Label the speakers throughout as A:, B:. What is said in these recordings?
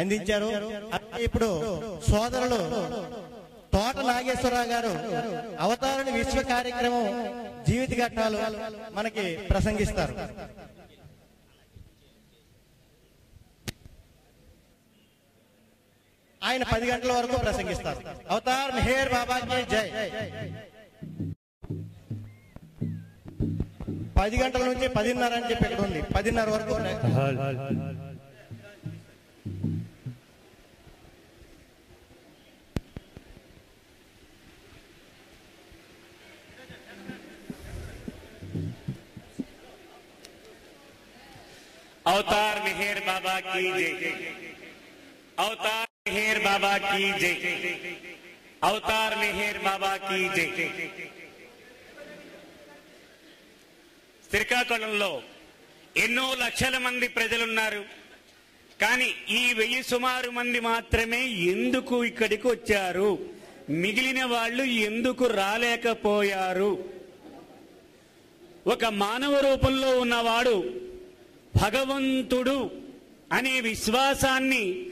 A: అందించారు. ఇప్పుడు సోదరులు తోట నాగేశ్వరరావు గారు అవతారణ విశ్వ కార్యక్రమం జీవిత ఘట్టాలు మనకి ప్రసంగిస్తారు. ఆయన పది గంటల వరకు ప్రసంగిస్తారు. అవతార్ హేర్ బాబాకి జై. పది గంటల నుంచి పదిన్నర అని చెప్పి ఇక్కడ ఉంది. పదిన్నర వరకు
B: अवतार मेहर बाबा की जय अवतार मेहर बाबा की जय अवतार मेहर बाबा की जय శ్రీకాకుళంలో ఎన్నో లక్షల మంది ప్రజలున్నారు కానీ ఈ వెయ్యి సుమారు మంది మాత్రమే ఎందుకు ఇక్కడికి వచ్చారు మిగిలిన వాళ్ళు ఎందుకు రాలేకపోయారు ఒక మానవ రూపంలో ఉన్నవాడు భగవంతుడు అనే విశ్వాసాన్ని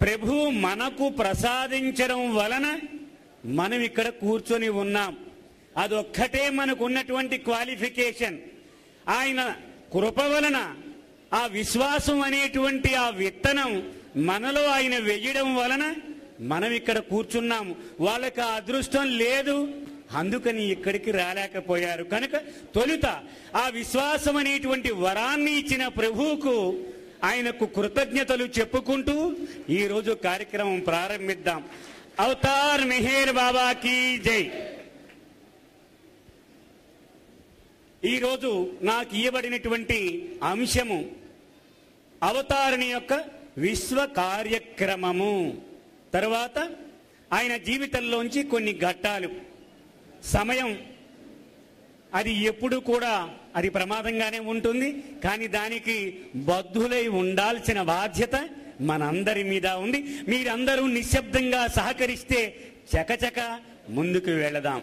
B: ప్రభు మనకు ప్రసాదించడం వలన మనం ఇక్కడ కూర్చొని ఉన్నాం. అదొక్కటే మనకు ఉన్నటువంటి క్వాలిఫికేషన్. ఆయన కృప వలన ఆ విశ్వాసం అనేటువంటి ఆ విత్తనం మనలో ఆయన వెయ్యడం వలన మనం ఇక్కడ కూర్చున్నాము. వాళ్ళకి ఆ అదృష్టం లేదు. అందుకని ఇక్కడికి రాలేకపోయారు. కనుక తొలుత ఆ విశ్వాసం అనేటువంటి వరాన్ని ఇచ్చిన ప్రభువుకు ఆయనకు కృతజ్ఞతలు చెప్పుకుంటూ ఈరోజు కార్యక్రమం ప్రారంభిద్దాం. అవతార్ మెహేర్ బాబాకి జై. ఈరోజు నాకు ఇవ్వబడినటువంటి అంశము అవతారుని యొక్క విశ్వ కార్యక్రమము. తర్వాత ఆయన జీవితంలోంచి కొన్ని ఘట్టాలు. సమయం అది ఎప్పుడు కూడా అది ప్రమాదంగానే ఉంటుంది కానీ దానికి బద్ధులై ఉండాల్సిన బాధ్యత మనందరి మీద ఉంది. మీరందరూ నిశ్శబ్దంగా సహకరిస్తే చకచక ముందుకు వెళదాం.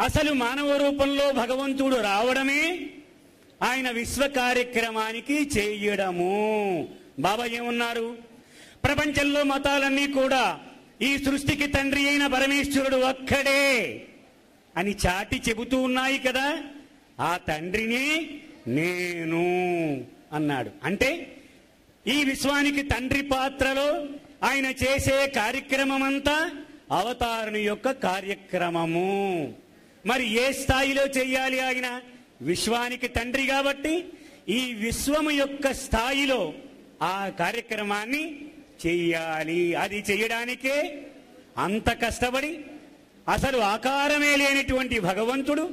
B: అసలు మానవ రూపంలో భగవంతుడు రావడమే ఆయన విశ్వ కార్యక్రమానికి చేయడము. బాబా ఏమున్నారు? ప్రపంచంలో మతాలన్నీ కూడా ఈ సృష్టికి తండ్రి అయిన పరమేశ్వరుడు ఒక్కడే అని చాటి చెబుతూ ఉన్నాయి కదా ఆ తండ్రిని నేను అన్నాడు. అంటే ఈ విశ్వానికి తండ్రి పాత్రలో ఆయన చేసే కార్యక్రమమంతా అవతారుని యొక్క కార్యక్రమము. మరి ఏ స్థాయిలో చేయాలి ఆయన? విశ్వానికి తండ్రి కాబట్టి ఈ విశ్వము యొక్క స్థాయిలో ఆ కార్యక్రమాన్ని చెయ్యాలి. అది చెయ్యడానికే అంత కష్టపడి అసలు ఆకారమే లేనటువంటి భగవంతుడు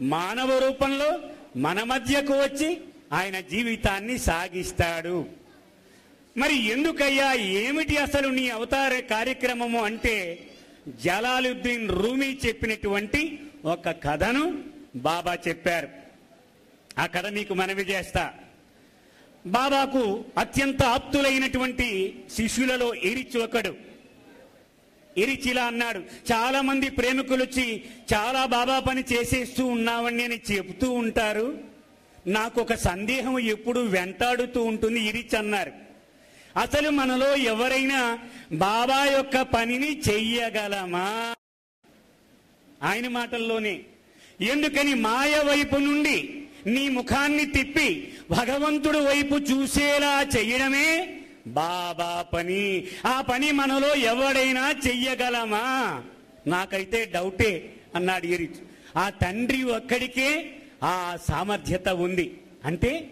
B: మానవ రూపంలో మన మధ్యకు వచ్చి ఆయన జీవితాన్ని సాగిస్తాడు. మరి ఎందుకయ్యా? ఏమిటి అసలు నీ అవతార కార్యక్రమము అంటే? జలాలుద్దీన్ రూమీ చెప్పినటువంటి ఒక కథను బాబా చెప్పారు. ఆ కథ మీకు మనవి చేస్తా. బాబాకు అత్యంత ఆప్తులైనటువంటి శిష్యులలో ఎరిచి ఒకడు. ఎరిచిలా అన్నాడు. చాలా మంది ప్రేమికులు వచ్చి చాలా బాబా పని చేసేస్తూ ఉన్నావని అని చెబుతూ ఉంటారు. నాకు ఒక సందేహం ఎప్పుడు వెంటాడుతూ ఉంటుంది ఇరిచి అన్నారు. అసలు మనలో ఎవరైనా బాబా యొక్క పనిని చెయ్యగలమా? ఆయన మాటల్లోనే ఎందుకని మాయ వైపు నుండి నీ ముఖాన్ని తిప్పి భగవంతుడు వైపు చూసేలా చెయ్యడమే బాబా పని. ఆ పని మనలో ఎవడైనా చెయ్యగలమా? నాకైతే డౌటే అన్నాడు ఈరిచ్. ఆ తండ్రి ఒక్కడికే ఆ సామర్థ్యత ఉంది. అంటే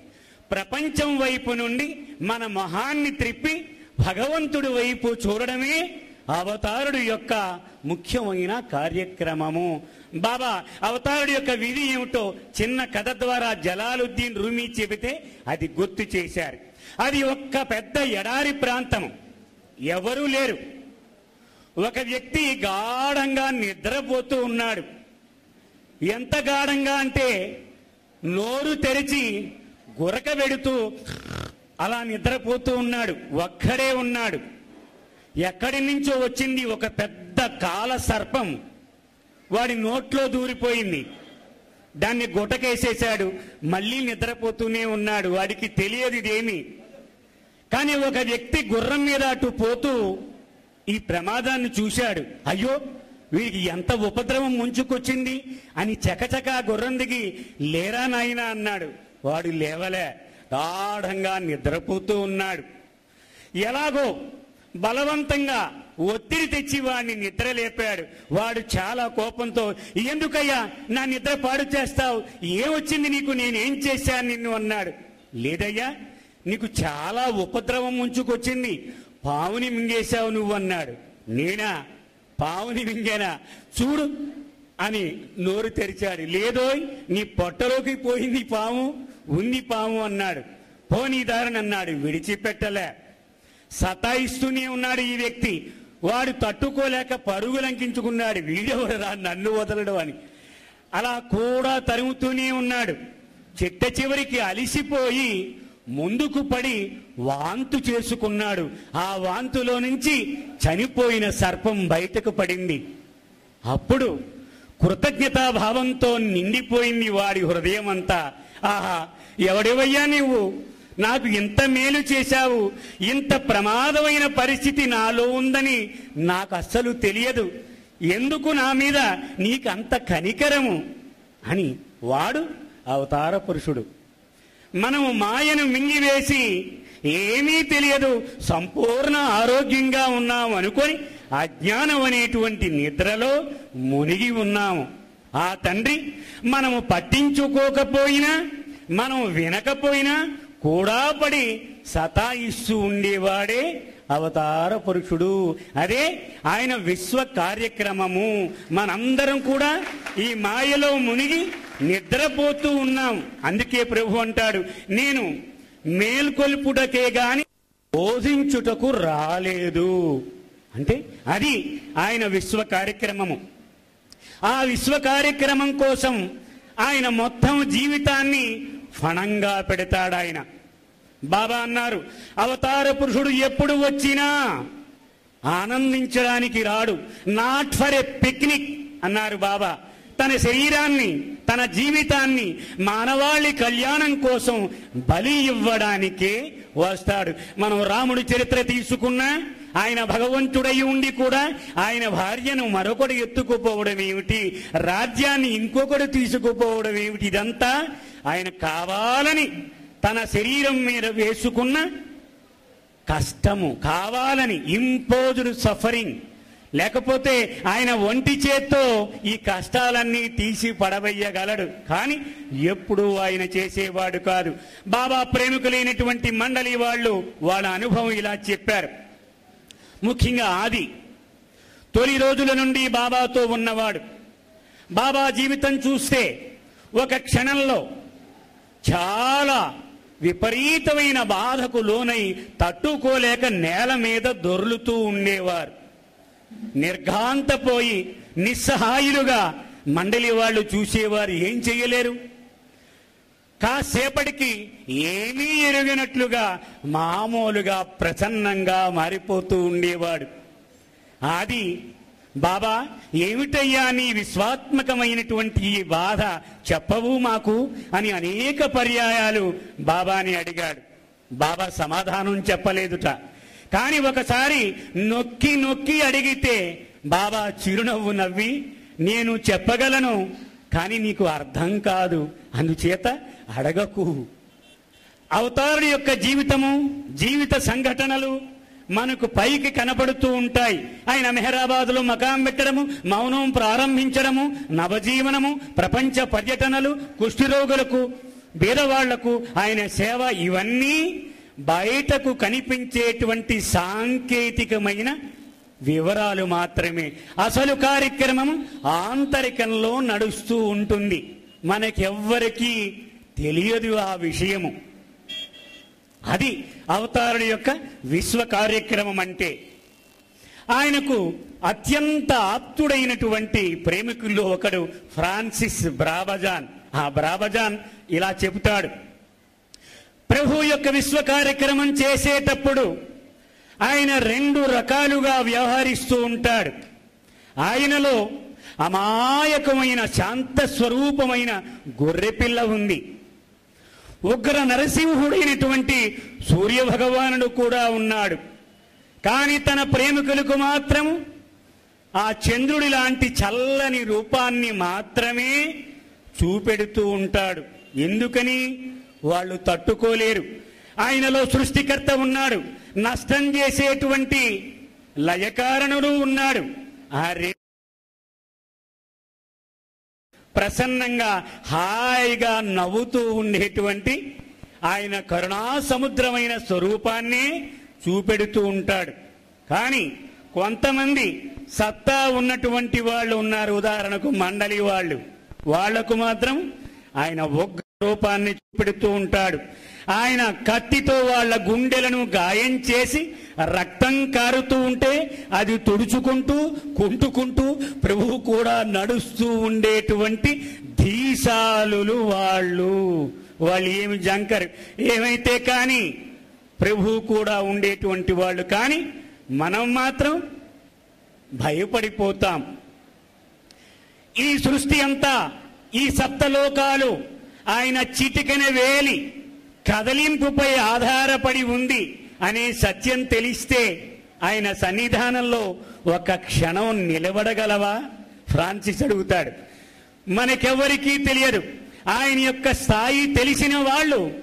B: ప్రపంచం వైపు నుండి మన మొహాన్ని త్రిప్పి భగవంతుడి వైపు చూడడమే అవతారుడు యొక్క ముఖ్యమైన కార్యక్రమము. బాబా అవతారుడు యొక్క విధి ఏమిటో చిన్న కథ ద్వారా జలాలుద్దీన్ రూమి చెబితే అది గుర్తు చేశారు. అది ఒక్క పెద్ద ఎడారి ప్రాంతము. ఎవరూ లేరు. ఒక వ్యక్తి గాఢంగా నిద్రపోతూ ఉన్నాడు. ఎంత గాఢంగా అంటే నోరు తెరిచి గురక వెడుతూ అలా నిద్రపోతూ ఉన్నాడు. ఒక్కడే ఉన్నాడు. ఎక్కడి నుంచో వచ్చింది ఒక పెద్ద కాల సర్పం. వాడి నోట్లో దూరిపోయింది. దాన్ని గుటకేసేశాడు. మళ్ళీ నిద్రపోతూనే ఉన్నాడు. వాడికి తెలియదు ఇదేమి. కానీ ఒక వ్యక్తి గుర్రం మీద అటు పోతూ ఈ ప్రమాదాన్ని చూశాడు. అయ్యో వీడికి ఎంత ఉపద్రవం ముంచుకొచ్చింది అని చకచక గుర్రం దిగి లేరా నాయనా అన్నాడు. వాడు లేవలే. గాఢంగా నిద్రపోతూ ఉన్నాడు. ఎలాగో బలవంతంగా ఒత్తిడి తెచ్చి వాడిని నిద్ర లేపాడు వాడు చాలా కోపంతో ఎందుకయ్యా నా నిద్ర పాడు చేస్తావు? ఏమొచ్చింది నీకు? నేనేం చేశాను నిన్ను అన్నాడు. లేదయ్యా నీకు చాలా ఉపద్రవం ఉంచుకొచ్చింది పావుని మింగేశావు నువ్వు అన్నాడు. నేనా? పావుని మింగేనా? చూడు అని నోరు తెరిచాడు. లేదోయ్ నీ పొట్టలోకి పోయింది పాము ఉంది పాము అన్నాడు. పోనీ దారిని అన్నాడు. విడిచిపెట్టలే. సతాయిస్తూనే ఉన్నాడు ఈ వ్యక్తి. వాడు తట్టుకోలేక పరుగులంకించుకున్నాడు వీడెవడరా నన్ను వదలడు అని. అలా కూడా తరుముతూనే ఉన్నాడు. చిట్ట చివరికి అలిసిపోయి ముందుకు పడి వాంతు చేసుకున్నాడు. ఆ వాంతులో నుంచి చనిపోయిన సర్పం బయటకు పడింది. అప్పుడు కృతజ్ఞతాభావంతో నిండిపోయింది వాడి హృదయం అంతా ఆహా ఎవడెవయ్యా నీవు? నాకు ఇంత మేలు చేశావు ఇంత ప్రమాదమైన పరిస్థితి నాలో ఉందని నాకు అస్సలు తెలియదు. ఎందుకు నా మీద నీకంత కనికరము? అని వాడు అవతార పురుషుడు. మనము మాయను మింగివేసి ఏమీ తెలియదు సంపూర్ణ ఆరోగ్యంగా ఉన్నాం అనుకొని అజ్ఞానం అనేటువంటి నిద్రలో మునిగి ఉన్నాము. ఆ తండ్రి మనము పట్టించుకోకపోయినా మనం వినకపోయినా కూడా పడి సతాయిస్తూ ఉండేవాడే అవతార పురుషుడు. అదే ఆయన విశ్వ కార్యక్రమము. మనందరం కూడా ఈ మాయలో మునిగి నిద్రపోతూ ఉన్నాం. అందుకే ప్రభు అంటాడు నేను మేల్కొల్పుటకే గాని బోధించుటకు రాలేదు. అంటే అది ఆయన విశ్వ కార్యక్రమము. ఆ విశ్వ కార్యక్రమం కోసం ఆయన మొత్తం జీవితాన్ని ఫణంగా పెడతాడు ఆయన బాబా అన్నారు అవతార పురుషుడు ఎప్పుడు వచ్చినా ఆనందించడానికి రాడు. నాట్ ఫర్ ఎ పిక్నిక్ అన్నారు బాబా. తన శరీరాన్ని తన జీవితాన్ని మానవాళి కళ్యాణం కోసం బలి ఇవ్వడానికే వస్తాడు. మనం రాముడి చరిత్ర తీసుకున్నా ఆయన భగవంతుడై ఉండి కూడా ఆయన భార్యను మరొకడు ఎత్తుకుపోవడం ఏమిటి? రాజ్యాన్ని ఇంకొకడు తీసుకుపోవడం ఏమిటి? ఇదంతా ఆయన కావాలని తన శరీరం మీద వేసుకున్న కష్టము కావాలని ఇంపోజ్డ్ సఫరింగ్. లేకపోతే ఆయన ఒంటి చేత్తో ఈ కష్టాలన్నీ తీసి పడవేయగలడు. కానీ ఎప్పుడూ ఆయన చేసేవాడు కాదు. బాబా ప్రేమికులైనటువంటి మండలి వాళ్ళు వాళ్ళ అనుభవం ఇలా చెప్పారు. ముఖ్యంగా ఆది. తొలి రోజుల నుండి బాబాతో ఉన్నవాడు. బాబా జీవితం చూస్తే ఒక క్షణంలో చాలా విపరీతమైన బాధకు లోనై తట్టుకోలేక నేల మీద దొర్లుతూ ఉండేవారు. నిర్ఘాంతపోయి నిస్సహాయులుగా మండలి వాళ్ళు చూసేవారు. ఏం చేయలేరు కాసేపటికి ఏమీ ఎరుగినట్లుగా మామూలుగా ప్రసన్నంగా మారిపోతూ ఉండేవాడు. అది బాబా ఏమిటయ్యా నీ విశ్వాత్మకమైనటువంటి ఈ బాధ? చెప్పవు మాకు అని అనేక పర్యాయాలు బాబాని అడిగాడు. బాబా సమాధానం చెప్పలేదుట. కానీ ఒకసారి నొక్కి నొక్కి అడిగితే బాబా చిరునవ్వు నవ్వి నేను చెప్పగలను కానీ నీకు అర్థం కాదు. అందుచేత అడగకు. అవతారుడి యొక్క జీవితము జీవిత సంఘటనలు మనకు పైకి కనపడుతూ ఉంటాయి. ఆయన మెహరాబాద్లో మకాం పెట్టడము మౌనం ప్రారంభించడము నవజీవనము ప్రపంచ పర్యటనలు కుష్ఠిరోగులకు బీదవాళ్ళకు ఆయన సేవ ఇవన్నీ బయటకు కనిపించేటువంటి సాంకేతికమైన వివరాలు మాత్రమే. అసలు కార్యక్రమం ఆంతరికంలో నడుస్తూ ఉంటుంది. మనకెవ్వరికీ తెలియదు ఆ విషయము. అది అవతారుడి యొక్క విశ్వ కార్యక్రమం అంటే. ఆయనకు అత్యంత ఆప్తుడైనటువంటి ప్రేమికుల్లో ఒకడు ఫ్రాన్సిస్ బ్రాబజాన్. ఆ బ్రాబజాన్ ఇలా చెబుతాడు. ప్రభు యొక్క విశ్వ కార్యక్రమం చేసేటప్పుడు ఆయన రెండు రకాలుగా వ్యవహరిస్తూ ఉంటాడు. ఆయనలో అమాయకమైన శాంత స్వరూపమైన గొర్రెపిల్ల ఉంది. ఉగ్ర నరసింహుడైనటువంటి సూర్య భగవానుడు కూడా ఉన్నాడు. కానీ తన ప్రేమికులకు మాత్రం ఆ చంద్రుడి లాంటి చల్లని రూపాన్ని మాత్రమే చూపెడుతూ ఉంటాడు. ఎందుకని? వాళ్ళు తట్టుకోలేరు. ఆయనలో సృష్టికర్త ఉన్నాడు. నష్టం చేసేటువంటి లయకారణుడు ఉన్నాడు. ఆ రే ప్రసన్నంగా హాయిగా నవ్వుతూ ఉండేటువంటి ఆయన కరుణా సముద్రమైన స్వరూపాన్ని చూపెడుతూ ఉంటాడు. కానీ కొంతమంది సత్తా ఉన్నటువంటి వాళ్ళు ఉన్నారు. ఉదాహరణకు మండలి వాళ్ళు. వాళ్ళకు మాత్రం ఆయన ఒగ్గ రూపాన్ని చూపెడుతూ ఉంటాడు. ఆయన కత్తితో వాళ్ళ గుండెలను గాయం చేసి రక్తం కారుతూ ఉంటే అది తుడుచుకుంటూ కుంటుకుంటూ ప్రభువు కూడా నడుస్తూ ఉండేటువంటి ధీశాలులు వాళ్ళు. వాళ్ళు ఏమి జంకరు. ఏమైతే కానీ ప్రభు కూడా ఉండేటువంటి వాళ్ళు. కానీ మనం మాత్రం భయపడిపోతాం. ఈ సృష్టి అంతా ఈ సప్తలోకాలు ఆయన చిటికన వేలి కదలింపుపై ఆధారపడి ఉంది అనే సత్యం తెలిస్తే ఆయన సన్నిధానంలో ఒక క్షణం నిలబడగలవా? ఫ్రాన్సిస్ అడుగుతాడు. మనకెవరికీ తెలియదు. ఆయన యొక్క స్థాయి తెలిసిన వాళ్ళు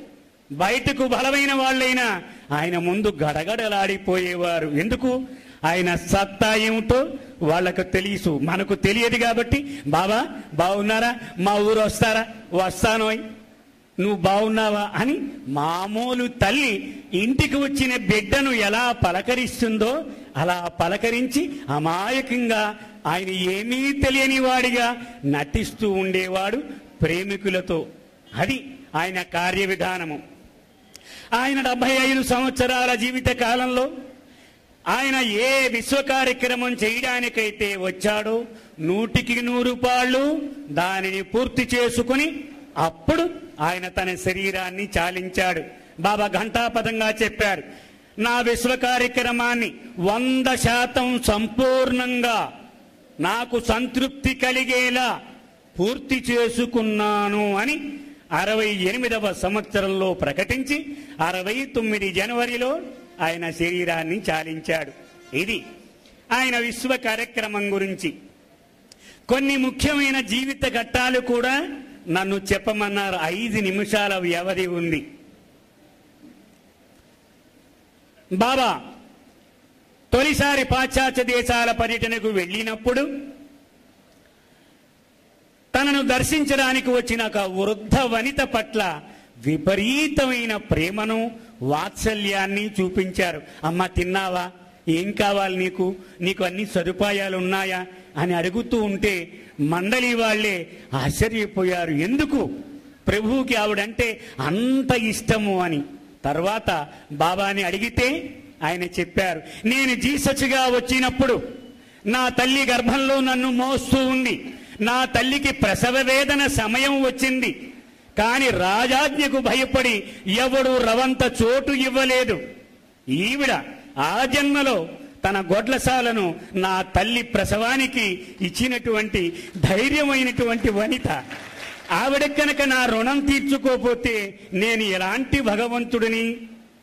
B: బయటకు బలమైన వాళ్ళైనా ఆయన ముందు గడగడలాడిపోయేవారు. ఎందుకు? ఆయన సత్తా ఏమిటో వాళ్ళకు తెలుసు. మనకు తెలియదు కాబట్టి బాబా బాగున్నారా? మా ఊరు వస్తారా? వస్తానోయ్ నువ్వు బాగున్నావా? అని మామూలు తల్లి ఇంటికి వచ్చిన బిడ్డను ఎలా పలకరిస్తుందో అలా పలకరించి అమాయకంగా ఆయన ఏమీ తెలియని వాడిగా నటిస్తూ ఉండేవాడు ప్రేమికులతో. అది ఆయన కార్య విధానము ఆయన డెబ్బై ఐదు సంవత్సరాల జీవిత కాలంలో ఆయన ఏ విశ్వ కార్యక్రమం చేయడానికైతే వచ్చాడో నూటికి నూరు పాళ్ళు దానిని పూర్తి చేసుకుని అప్పుడు ఆయన తన శరీరాన్ని చాలించాడు. బాబా ఘంటాపదంగా చెప్పారు నా విశ్వ కార్యక్రమాన్ని వంద శాతం సంపూర్ణంగా నాకు సంతృప్తి కలిగేలా పూర్తి చేసుకున్నాను అని అరవై ఎనిమిదవ సంవత్సరంలో ప్రకటించి అరవై తొమ్మిది జనవరిలో ఆయన శరీరాన్ని చాలించాడు. ఇది ఆయన విశ్వ కార్యక్రమం గురించి. కొన్ని ముఖ్యమైన జీవిత ఘట్టాలు కూడా నన్ను చెప్పమన్నారు. ఐదు నిమిషాల వ్యవధి ఉంది. బాబా తొలిసారి పాశ్చాత్య దేశాల పర్యటనకు వెళ్ళినప్పుడు తనను దర్శించడానికి వచ్చిన ఒక వృద్ధ వనిత పట్ల విపరీతమైన ప్రేమను వాత్సల్యాన్ని చూపించారు. అమ్మ తిన్నావా? ఏం కావాలి నీకు? నీకు అన్ని సదుపాయాలు ఉన్నాయా? అని అడుగుతూ ఉంటే మండలి వాళ్ళే ఆశ్చర్యపోయారు. ఎందుకు? ప్రభువుకి ఆవిడంటే అంత ఇష్టము అని. తర్వాత బాబాని అడిగితే ఆయన చెప్పారు నేను జీసచ్గా వచ్చినప్పుడు నా తల్లి గర్భంలో నన్ను మోస్తూ ఉంది. నా తల్లికి ప్రసవ వేదన సమయం వచ్చింది. కాని రాజాజ్ఞకు భయపడి ఎవడు రవంత చోటు ఇవ్వలేదు. ఈవిడ ఆ జన్మలో తన గొడ్లసాలను నా తల్లి ప్రసవానికి ఇచ్చినటువంటి ధైర్యమైనటువంటి వనిత. ఆవిడ కనుక నా రుణం తీర్చుకోపోతే నేను ఎలాంటి భగవంతుడిని?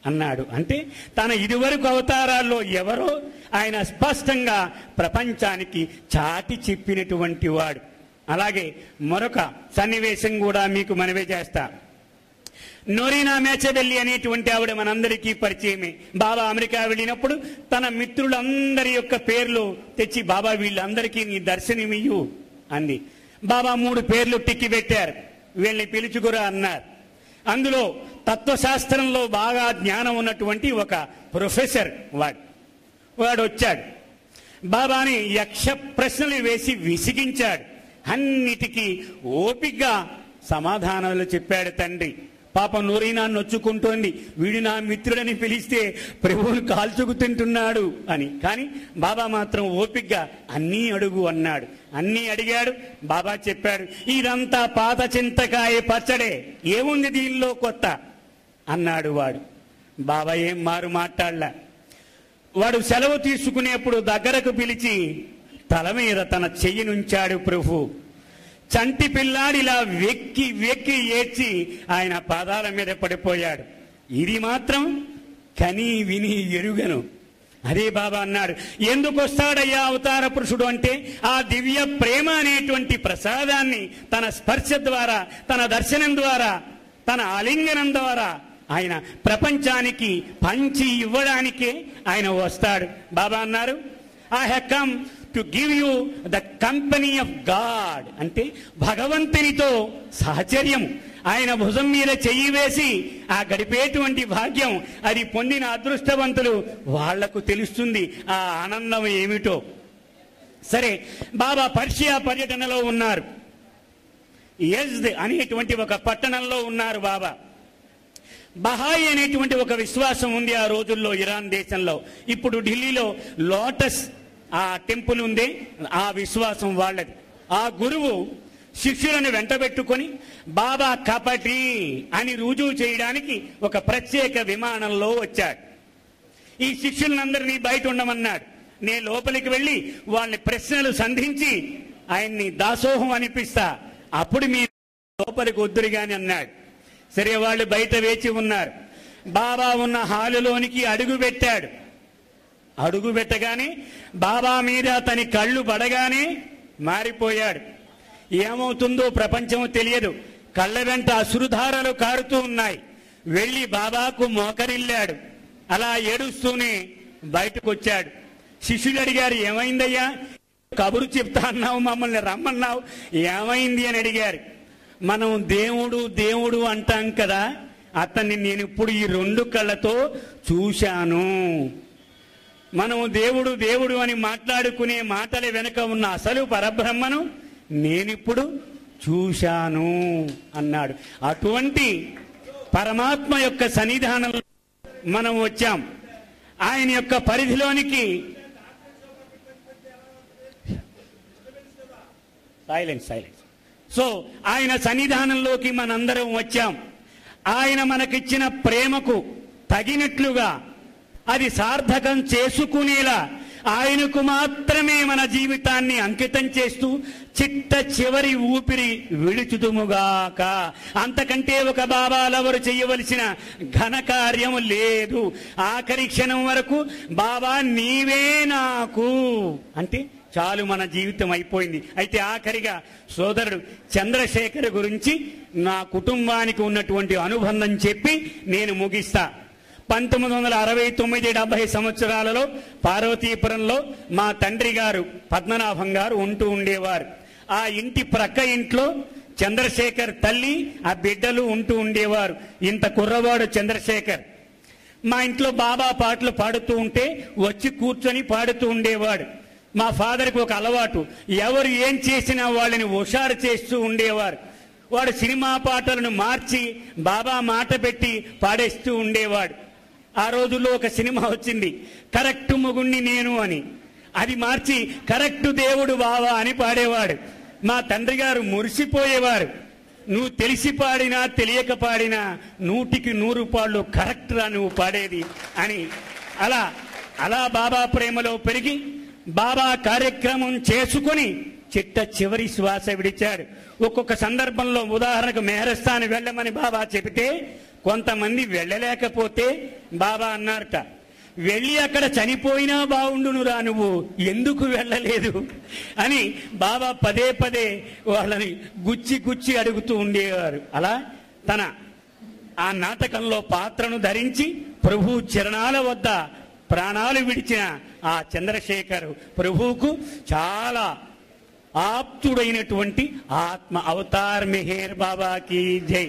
B: అన్నాడు. అంటే తన ఇదివరకు అవతారాల్లో ఎవరో ఆయన స్పష్టంగా ప్రపంచానికి చాటి చెప్పినటువంటి వాడు. అలాగే మరొక సన్నివేశం కూడా మీకు మనవే చేస్తా. నోరీనా మేచబెల్లి అనేటువంటి ఆవిడ మనందరికీ పరిచయమే. బాబా అమెరికా వెళ్ళినప్పుడు తన మిత్రులందరి యొక్క పేర్లు తెచ్చి బాబా వీళ్ళందరికీ నీ దర్శనమియ్యు అంది. బాబా మూడు పేర్లు టిక్కి పెట్టారు. వీళ్ళని పిలుచుకురా అన్నారు. అందులో తత్వశాస్త్రంలో బాగా జ్ఞానం ఉన్నటువంటి ఒక ప్రొఫెసర్ వాడు. వాడు వచ్చాడు బాబాని యక్ష ప్రశ్నలు వేసి విసిగించాడు. అన్నిటికీ ఓపిగ్గా సమాధానాలు చెప్పాడు తండ్రి. పాప నూరైనా నొచ్చుకుంటోంది. వీడు నా మిత్రుడని పిలిస్తే ప్రభువును కాల్చుకు తింటున్నాడు అని. కానీ బాబా మాత్రం ఓపిగ్గా అన్నీ అడుగు అన్నాడు. అన్నీ అడిగాడు. బాబా చెప్పాడు ఇదంతా పాత చింతకాయ పచ్చడే. ఏముంది దీనిలో కొత్త? అన్నాడు వాడు. బాబా ఏం మారు మాట్లాడలా. వాడు సెలవు తీసుకునేప్పుడు దగ్గరకు పిలిచి తల మీద తన చెయ్యి నుంచాడు ప్రభు. చంటి పిల్లాడిలా వెక్కి వెక్కి ఏడ్చి ఆయన పాదాల మీద పడిపోయాడు. ఇది మాత్రం కని విని ఎరుగను. అదే బాబా అన్నాడు ఎందుకు వస్తాడయ్యా అవతార పురుషుడు అంటే ఆ దివ్య ప్రేమ అనేటువంటి ప్రసాదాన్ని తన స్పర్శ ద్వారా తన దర్శనం ద్వారా తన ఆలింగనం ద్వారా ఆయన ప్రపంచానికి పంచి ఇవ్వడానికే ఆయన వస్తాడు. బాబా అన్నారు I have come to give you the company of God అంటే భగవంతునితో సహచర్యం. ఆయన భుజం మీద చెయ్యి వేసి ఆ గడిపేటువంటి భాగ్యం అది పొందిన అదృష్టవంతులు వాళ్ళకు తెలుస్తుంది. ఆ ఆనందం ఏమిటో. సరే బాబా పర్షియా పర్యటనలో ఉన్నారు. యజ్ద్ అనేటువంటి ఒక పట్టణంలో ఉన్నారు బాబా. బహాయి అనేటువంటి ఒక విశ్వాసం ఉంది ఆ రోజుల్లో ఇరాన్ దేశంలో. ఇప్పుడు ఢిల్లీలో లోటస్ ఆ టెంపుల్ ఉంది ఆ విశ్వాసం వాళ్ళది. ఆ గురువు శిష్యులను వెంటబెట్టుకొని బాబా కపటి అని రుజువు చేయడానికి ఒక ప్రత్యేక విమానంలో వచ్చాడు. ఈ శిష్యులందరినీ బయట ఉండమన్నాడు. నేను లోపలికి వెళ్ళి వాళ్ళని ప్రశ్నలు సంధించి ఆయన్ని దాసోహం అనిపిస్తా అప్పుడు మీ లోపలికి వద్దురు గాని అన్నాడు. సరే వాళ్ళు బయట వేచి ఉన్నారు. బాబా ఉన్న హాలులోనికి అడుగు పెట్టాడు. అడుగు పెట్టగానే బాబా మీద అతని కళ్ళు పడగానే మారిపోయాడు. ఏమవుతుందో ప్రపంచం తెలియదు. కళ్ళ వెంట అసురుధారలు కారుతూ ఉన్నాయి. వెళ్ళి బాబాకు మోకరిల్లాడు. అలా ఏడుస్తూనే బయటకు వచ్చాడు శిష్యులు అడిగారు ఏమైందయ్యా? కబురు చెప్తా అన్నావు మమ్మల్ని రమ్మన్నావు. ఏమైంది? అని అడిగారు. మనం దేవుడు దేవుడు అంటాం కదా. అతన్ని నేను ఇప్పుడు ఈ రెండు కళ్ళతో చూశాను. మనం దేవుడు దేవుడు అని మాట్లాడుకునే మాటల వెనుక ఉన్న అసలు పరబ్రహ్మను నేనిప్పుడు చూశాను అన్నాడు. అటువంటి పరమాత్మ యొక్క సన్నిధానంలో మనం వచ్చాం. ఆయన యొక్క పరిధిలోనికి సైలెన్స్ సైలెన్స్ సో ఆయన సన్నిధానంలోకి మనందరం వచ్చాం. ఆయన మనకిచ్చిన ప్రేమకు తగినట్లుగా అది సార్థకం చేసుకునేలా ఆయనకు మాత్రమే మన జీవితాన్ని అంకితం చేస్తూ చిట్ట చివరి ఊపిరి విడుచుదుముగాక. అంతకంటే ఒక బాబాలెవరు చేయవలసిన ఘనకార్యం లేదు. ఆఖరి క్షణం వరకు బాబా నీవే నాకు. అంటే చాలు మన జీవితం అయిపోయింది. అయితే ఆఖరిగా సోదరుడు చంద్రశేఖర్ గురించి నా కుటుంబానికి ఉన్నటువంటి అనుబంధం చెప్పి నేను ముగిస్తా. పంతొమ్మిది వందల అరవై తొమ్మిది డెబ్బై సంవత్సరాలలో పార్వతీపురంలో మా తండ్రి గారు పద్మనాభం గారు ఉంటూ ఉండేవారు. ఆ ఇంటి ప్రక్క ఇంట్లో చంద్రశేఖర్ తల్లి ఆ బిడ్డలు ఉంటూ ఉండేవారు. ఇంత కుర్రవాడు చంద్రశేఖర్. మా ఇంట్లో బాబా పాటలు పాడుతూ ఉంటే వచ్చి కూర్చొని పాడుతూ ఉండేవాడు. మా ఫాదర్కి ఒక అలవాటు. ఎవరు ఏం చేసినా వాళ్ళని హుషారు చేస్తూ ఉండేవారు. వాడు సినిమా పాటలను మార్చి బాబా మాట పెట్టి పాడేస్తూ ఉండేవాడు. ఆ రోజుల్లో ఒక సినిమా వచ్చింది కరెక్ట్ మొగుణ్ణి నేను అని. అది మార్చి కరెక్ట్ దేవుడు బావా అని పాడేవాడు. మా తండ్రి గారు మురిసిపోయేవారు. నువ్వు తెలిసి పాడినా తెలియక పాడినా నూటికి నూరు పాళ్ళు కరెక్ట్రా నువ్వు పాడేది అని. అలా అలా బాబా ప్రేమలో పెరిగి బాబా కార్యక్రమం చేసుకుని చిట్ట చివరి శ్వాస విడిచాడు. ఒక్కొక్క సందర్భంలో ఉదాహరణకు మెహరస్థాన్ వెళ్ళమని బాబా చెబితే కొంతమంది వెళ్ళలేకపోతే బాబా అన్నారట వెళ్ళి అక్కడ చనిపోయినా బాగుండునురా నువ్వు ఎందుకు వెళ్ళలేదు? అని బాబా పదే పదే వాళ్ళని గుచ్చి గుచ్చి అడుగుతూ ఉండేవారు. అలా తన ఆ నాటకంలో పాత్రను ధరించి ప్రభు చరణాల వద్ద ప్రాణాలు విడిచిన ఆ చంద్రశేఖర్ ప్రభువుకు చాలా ఆప్తుడైనటువంటి ఆత్మ అవతార్ మెహేర్ బాబాకి జై.